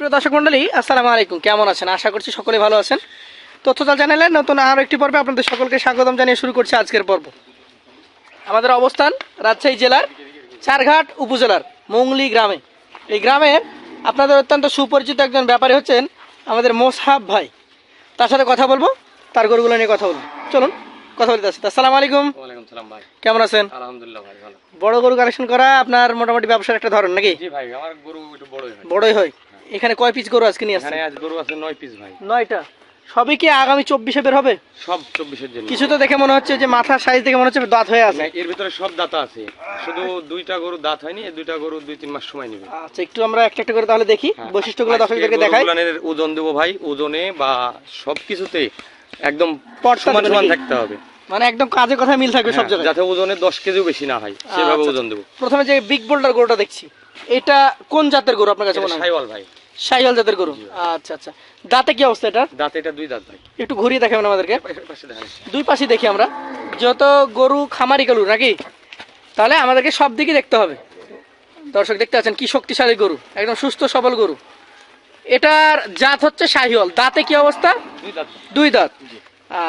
সুপ্রিয় দর্শক মন্ডলী আসসালামু আলাইকুম। কেমন আছেন? আশা করছি সকলে ভালো আছেন। তথ্যজাল চ্যানেলের নতুন আরও একটি পর্বে আপনাদের সকলকে স্বাগতম জানিয়ে শুরু করছি আজকের পর্ব। আমাদের অবস্থান রাজশাহী জেলার চারঘাট উপজেলার মংলি গ্রামে। এই গ্রামে আপনাদের অত্যন্ত সুপরিচিত একজন ব্যাপারী হচ্ছেন আমাদের মোসাহাব ভাই। তার সাথে কথা বলব তার গরুগুলো নিয়ে কথা বলব। চলুন কথা বলতে আসছি আসসালামু আলাইকুম। ভাই। কেমন আছেন? আলহামদুলিল্লাহ ভাই ভালো। বড় গরু কালেকশন করা আপনার মোটামুটি ব্যবসার একটা ধরন নাকি? জি ভাই আমার গরু একটু বড়ই হয়। বড়ই হয়। এখানে কয় পিস গরু আজকে নিয়ে আসছেন? আজ গরু আছে নয় পিস ভাই। নয়টা। সবই কি আগামী চব্বিশে বের হবে? সব চব্বিশের জন্য। কিছু তো দেখে মনে হচ্ছে যে মাথার সাইজ দেখে মনে হচ্ছে দাঁত হয়ে আছে। এর ভিতরে সব দাঁত আছে। শুধু দুইটা গরু দাঁত হয়নি এই দুইটা গরু দুই তিন মাস সময় নেবে। আচ্ছা একটু আমরা একটা একটা করে তাহলে দেখি হ্যাঁ। বৈশিষ্ট্যগুলো দর্শকদেরকে দেখাই। ওজন দেবো ভাই। ওজনে বা সব কিছুতে একদম সমান সমান থাকতে হবে। মানে একদম কাজে কথা মিল থাকবে সব হ্যাঁ, জায়গায়। যাতে ওজনে দশ কেজিও বেশি না হয় সেভাবে আচ্ছা, ওজন দেবো। প্রথমে যে বিগ বোল্ডার গরুটা দেখছি এটা কোন জাতের গরু আপনার কাছে মনে হয়? সাইওয়াল ভাই। সাইয়াল জাতের গরু? আচ্ছা আচ্ছা। দাঁতে কি অবস্থা এটা দাঁত এটা দুই দাঁত ভাই। একটু ঘুরিয়ে দেখাবেন আমাদেরকে। দুই পাশে দেখি আমরা। যত গরু খামারি গরু নাকি? তাহলে আমাদেরকে সব দিকে দেখতে হবে। দর্শক দেখতে পাচ্ছেন কি শক্তিশালী গরু। একদম সুস্থ সবল গরু। এটার জাত হচ্ছে শাহিওয়াল। দাঁতে কি অবস্থা? দুই দাঁত।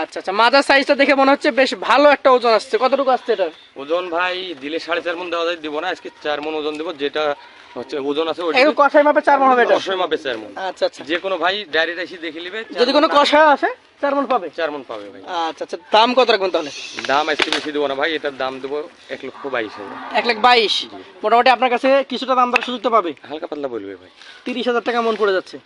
আচ্ছা আচ্ছা। মাজার সাইজটা দেখে মনে হচ্ছে বেশ ভালো একটা ওজন আসছে। কতটুকু আসছে এটার? ওজন ভাই দিলে সাড়ে চার মন দেওয়া যায়। দিব না আজকে চার মন ওজন দেবো। যেটা হচ্ছে ওজন আছে ওইটা কষাই মাপে চার মন হবে এটা। অবশ্যই মাপে চার মন আচ্ছা আচ্ছা। যে কোনো ভাই ডায়েরিটা এসে দেখে নিবে যদি কোনো না- কষায় চার মন পাবে। চার মন পাবে ভাই। আচ্ছা আচ্ছা দাম কত রাখবেন তাহলে? দাম আজকে বেশি দেবো না ভাই এটার দাম দেবো এক লক্ষ বাইশ হাজার। এক লাখ বাইশ। মোটামুটি আপনার কাছে কিছুটা দাম দর সুযোগ তো পাবে। হালকা পাতলা বলবে ভাই। তিরিশ হাজার টাকা মন পড়ে যাচ্ছে।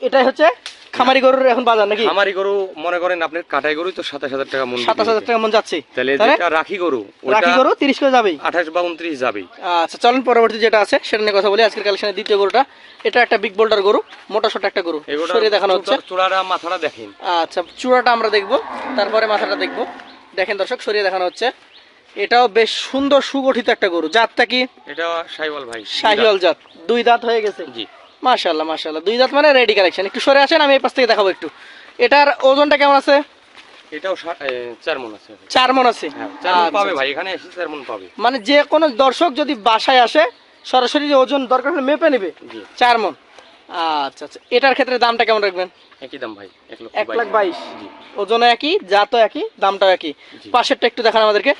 এটাই হচ্ছে খামারি গরুর এখন বাজার নাকি? আমারই গরু মনে করেন আপনার কাটাই গরুই তো সাতাশ হাজার টাকা মন সাতাশ হাজার টাকা মন যাচ্ছে। তাহলে যেটা রাখি গরু রাখি গরু তিরিশ করে যাবেই। আঠাশ বা উনত্রিশ যাবেই। আচ্ছা চলুন পরবর্তী যেটা আছে সেটা নিয়ে কথা বলি। আজকের কালেকশনের দ্বিতীয় গরুটা। এটা একটা বিগ বোল্ডার গরু মোটা সোটা একটা গরু। সরিয়ে দেখানো হচ্ছে। চূড়াটা মাথাটা দেখেন। আচ্ছা চূড়াটা আমরা দেখব তারপরে মাথাটা দেখব। দেখেন দর্শক সরিয়ে দেখানো হচ্ছে। এটাও বেশ সুন্দর সুগঠিত একটা গরু। জাতটা কি? এটা সাইওয়াল ভাই শাহিওয়াল জাত। দুই দাঁত হয়ে গেছে। জি। মাশাল্লাহ মাশাল্লাহ দুই দাঁত মানে রেডি কালেকশন একটু সরে আসেন আমি এই পাশ থেকে দেখাবো একটু। এটার ওজনটা কেমন আছে? এটাও চার মন আছে। চার মন আছে? হ্যাঁ আচ্ছা, পাবে ভাই এখানে এসে চার মন পাবে। মানে যে কোনো দর্শক যদি বাসায় আসে সরাসরি ওজন দরকার হলে মেপে নেবে? চার মন। আচ্ছা আচ্ছা। এটার ক্ষেত্রে দামটা কেমন রাখবেন? একই দাম ভাই এক লাখ বাইশ। জি। একই জাতও একই দামটাও একই। পাশেরটা একটু দেখান আমাদেরকে।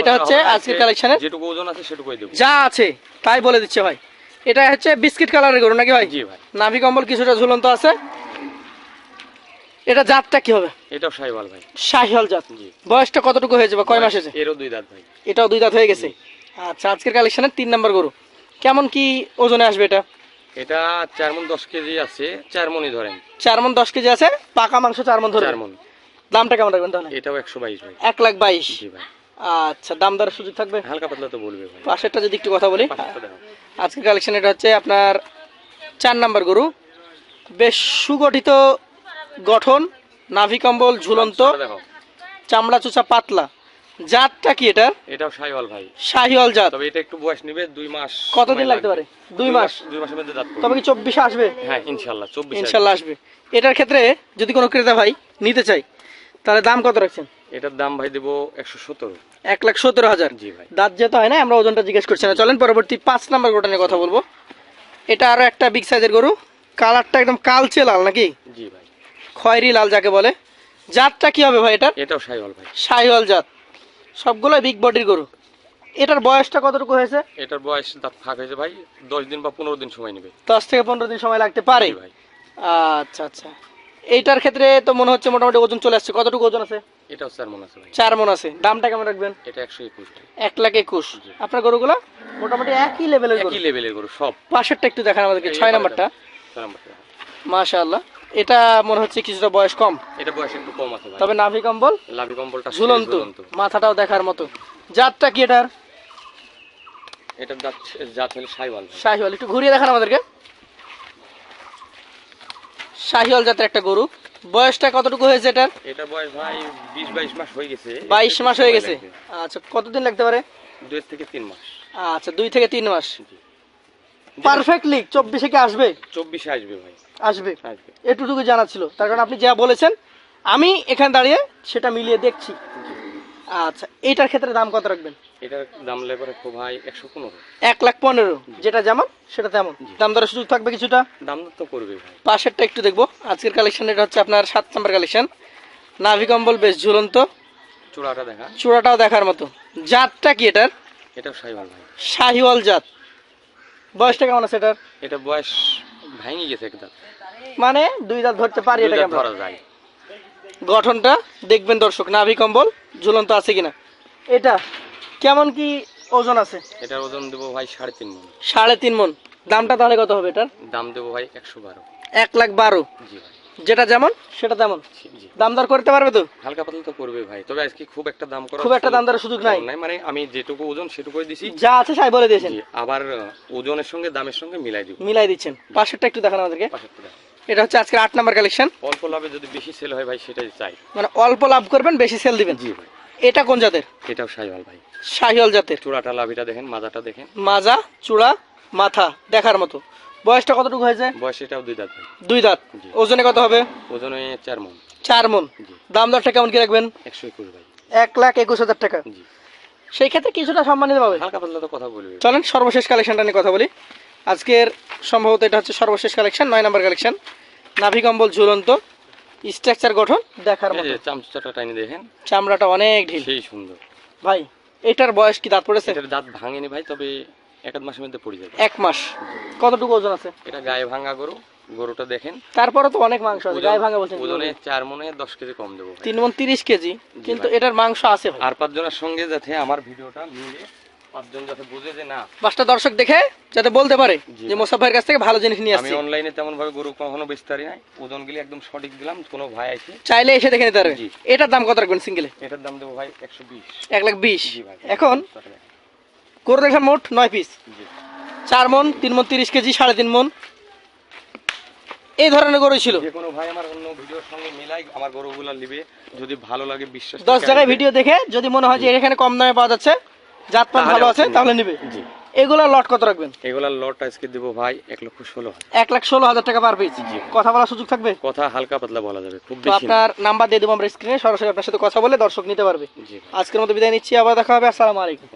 এটা হচ্ছে আজকের আজকে কালেকশনের যেটুকু ওজন আছে সেটুকুই দেবো। যা আছে তাই বলে দিচ্ছে ভাই। এটা হচ্ছে বিস্কিট কালারের গরু নাকি ভাই? জি ভাই। নাভি কম্বল কিছুটা ঝুলন্ত আছে। এটা জাতটা কি হবে? এটাও সাইওয়াল ভাই। শাহিয়াল জাত। জি। বয়সটা কতটুকু হয়েছে বা কয় মাস হয়েছে? এরও দুই দাঁত ভাই। এটাও দুই দাঁত হয়ে গেছে। আচ্ছা আজকের কালেকশনের তিন নম্বর গরু। কেমন কি ওজনে আসবে এটা? এটা চার মন দশ কেজি আছে চার মনই ধরেন। চার মন দশ কেজি আছে পাকা মাংস চার মন ধরে চার মন দামটা কেমন রাখবেন তাহলে? এটাও একশো বাইশ ভাই। এক লাখ বাইশ। জি ভাই। আচ্ছা দাম দরের সুযোগ থাকবে? হালকা পাতলা তো বলবে ভাই। পাশেরটা যদি একটু কথা বলি। আজকের কালেকশন এটা হচ্ছে আপনার চার নাম্বার গরু। বেশ সুগঠিত গঠন নাভি কম্বল ঝুলন্ত চামড়া চুচা পাতলা। জাতটা কি এটা? এটাও সাইওয়াল ভাই। শাহিওয়াল জাত। তবে এটা একটু বয়স নিবে দুই মাস কতদিন লাগতে পারে? দুই মাস। দুই মাসের মধ্যে দাঁত তবে কি চব্বিশে আসবে? হ্যাঁ ইনশাল্লাহ চব্বিশ ইনশাল্লাহ আসবে। এটার ক্ষেত্রে যদি কোনো ক্রেতা ভাই নিতে চাই তাহলে দাম কত রাখছেন? এটার দাম ভাই দেবো একশো সতেরো এক লাখ সতেরো হাজার। জি ভাই। দাঁত যেতে হয় না আমরা ওজনটা জিজ্ঞেস করছি না। চলেন পরবর্তী পাঁচ নাম্বার গরুটা নিয়ে কথা বলব। এটা আরও একটা বিগ সাইজের গরু। কালারটা একদম কালচে লাল নাকি? জি ভাই। খয়েরি লাল যাকে বলে। জাতটা কি হবে ভাই এটা এটাও সাইওয়াল ভাই। শাহিওয়াল জাত। সবগুলো বিগ বডির গরু। এটার বয়সটা কতটুকু হয়েছে? এটার বয়স দাঁত ফাঁক হয়েছে ভাই। দশ দিন বা পনেরো দিন সময় নেবে। দশ থেকে পনেরো দিন সময় লাগতে পারে। ভাই। আচ্ছা আচ্ছা। এইটার ক্ষেত্রে তো মনে হচ্ছে মোটামুটি ওজন চলে আসছে। কতটুকু ওজন আছে? এটাও চার মন আছে চার মন আছে। দামটা কেমন রাখবেন? এটা একশো একুশ এক লাখ একুশ। আপনার গরুগুলো? মোটামুটি একই লেভেলের একই লেভেলের গরু সব। পাশেরটা একটু দেখান আমাদেরকে। ছয় নাম্বারটা। মাশাআল্লাহ। এটা মনে হচ্ছে কিছুটা বয়স কম। এটা বয়স একটু কম আছে তবে নাভি কম্বল লাভি কম্বলটা ঝুলন্ত। ঝুলন্ত। মাথাটাও দেখার মতো। জাতটা কি এটার? জাত হলে শাহিওয়াল। একটু ঘুরিয়ে দেখান আমাদেরকে। শাহিওয়াল জাতের একটা গরু। বয়সটা কতটুকু হয়েছে এটার? এটা বয়স ভাই 20 22 মাস হয়ে গেছে। বাইশ মাস হয়ে গেছে। আচ্ছা কতদিন লাগতে পারে? দুই থেকে তিন মাস। আচ্ছা দুই থেকে তিন মাস। পারফেক্টলি 24 এ কি আসবে? 24 এ আসবে ভাই। আসবে। আসবে। এটুকু জানা ছিল। তার কারণ আপনি যা বলেছেন আমি এখানে দাঁড়িয়ে সেটা মিলিয়ে দেখছি। আচ্ছা এইটার ক্ষেত্রে দাম কত রাখবেন? এটার দাম লেবার খুব ভাই একশো পনেরো। এক লাখ পনেরো। যেটা যেমন সেটা তেমন। দাম দরের সুযোগ থাকবে কিছুটা? দাম তো করবে ভাই। পাশেরটা একটু দেখব। আজকের কালেকশন এটা হচ্ছে আপনার সাত নাম্বার কালেকশন নাভি কম্বল বেশ ঝুলন্ত। চূড়াটা দেখা। চূড়াটাও দেখার মতো। জাতটা কি এটার? এটাও সাইবার ভাই। শাহিওয়াল জাত। বয়সটা কেমন আছে এটার? এটা বয়স ভেঙে গেছে একদম। মানে দুই দাঁত ধরতে পারি এটা ধরা যায়। গঠনটা দেখবেন দর্শক নাভি কম্বল। ঝুলন্ত আছে কিনা? এটা কেমন কি ওজন আছে? এটার ওজন দেবো ভাই সাড়ে তিন মন। সাড়ে তিন মন। দামটা তাহলে কত হবে এটার? দাম দেবো ভাই একশো বারো। এক লাখ বারো। জি ভাই। যেটা যেমন সেটা তেমন। জি দাম দর করতে পারবে তো? হালকা পাতলা তো করবে ভাই। তবে আজকে খুব একটা দাম করা খুব একটা দাম দরের সুযোগ নাই। নাই। মানে আমি যেটুকু ওজন সেটুকুই দিছি। যা আছে সাই বলে দিয়েছেন। আবার ওজনের সঙ্গে দামের সঙ্গে মিলাই দিব। মিলাই দিচ্ছেন। পাশেরটা একটু দেখান আমাদেরকে। পাশের থেকে। এটা হচ্ছে আজকের আট নাম্বার কালেকশন অল্প লাভে যদি বেশি সেল হয় ভাই সেটাই চাই। মানে অল্প লাভ করবেন বেশি সেল দিবেন? জি ভাই। এটা কোন জাতের? এটাও ভাই। শাহিওয়াল জাতের। চূড়াটা লাভিটা দেখেন মাজাটা দেখেন। মাজা চূড়া মাথা দেখার মতো। বয়সটা কতটুকু হয়েছে? বয়স এটাও দুই দাঁত ভাই। দুই দাঁত। ওজনে কত হবে? ওজনে চার মন। চার মন। দাম দরটা কেমন কি রাখবেন? একশো একুশ ভাই। এক লাখ একুশ হাজার টাকা। জি। সেই ক্ষেত্রে কিছুটা সম্মানিত পাবে হালকা পাতলা তো কথা বলবে। চলেন সর্বশেষ কালেকশনটা নিয়ে কথা বলি। আজকের সম্ভবত এটা হচ্ছে সর্বশেষ কালেকশন নয় নাম্বার কালেকশন। নাভি কম্বল ঝুলন্ত স্ট্রাকচার গঠন দেখার মতো যে চামচাটা টাইনে দেখেন। চামড়াটা অনেক ঢিল। সেই সুন্দর। ভাই এটার বয়স কি দাঁত পড়েছে? এটার দাঁত ভাঙেনি ভাই তবে এক মাসের মধ্যে পড়ে যাবে। এক মাস। কতটুকু ওজন আছে? এটা গায়ে ভাঙা গরু গরুটা দেখেন। তারপরে তো অনেক মাংস আছে গায়ে ভাঙা বলছেন। ওজনে বলবেন? চার মনে দশ কেজি কম দেবো ভাই। তিন মন তিরিশ কেজি কিন্তু এটার মাংস আছে আর পাঁচজনের সঙ্গে যাতে আমার ভিডিওটা মিলে পাঁচজন যাতে বুঝে যে না। পাঁচটা দর্শক দেখে যাতে বলতে পারে যে মোসাফ ভাইয়ের কাছ থেকে ভালো জিনিস নিয়ে আমি অনলাইনে তেমন ভাবে গরু কখনো বেচতারি নাই। ওজন গেলে একদম সঠিক দিলাম কোনো ভাই আছে চাইলে এসে দেখে নিতে পারবে। এটার দাম কত রাখবেন সিঙ্গেলে এটার দাম দেবো ভাই একশো বিশ। এক লাখ বিশ। জি ভাই। এখন করে দেখেন মোট নয় পিস চার মন তিন মন তিরিশ কেজি সাড়ে তিন মন। এই ধরনের গরু ছিল। যে কোনো ভাই আমার অন্য ভিডিওর সঙ্গে মিলাই আমার গরুগুলা নিবে। যদি ভালো লাগে বিশ্বাস দশ থেকে জায়গায় ভিডিও দেখে যদি মনে হয় যে এখানে কম দামে পাওয়া যাচ্ছে তাহলে ভালো আছে তাহলে নিবে। জি। এগুলো লট কত রাখবেন? এগুলার লট আজকে দেবো ভাই এক লক্ষ ষোলো এক লাখ ষোলো হাজার টাকা পার পেয়েছি কথা বলার সুযোগ থাকবে? কথা হালকা পাতলা বলা যাবে খুব। আপনার নাম্বার দিয়ে দেবো আমরা স্ক্রিনে সরাসরি আপনার সাথে কথা বলে দর্শক নিতে পারবে। আজকের মতো বিদায় নিচ্ছি আবার দেখা হবে আসসালামু আলাইকুম।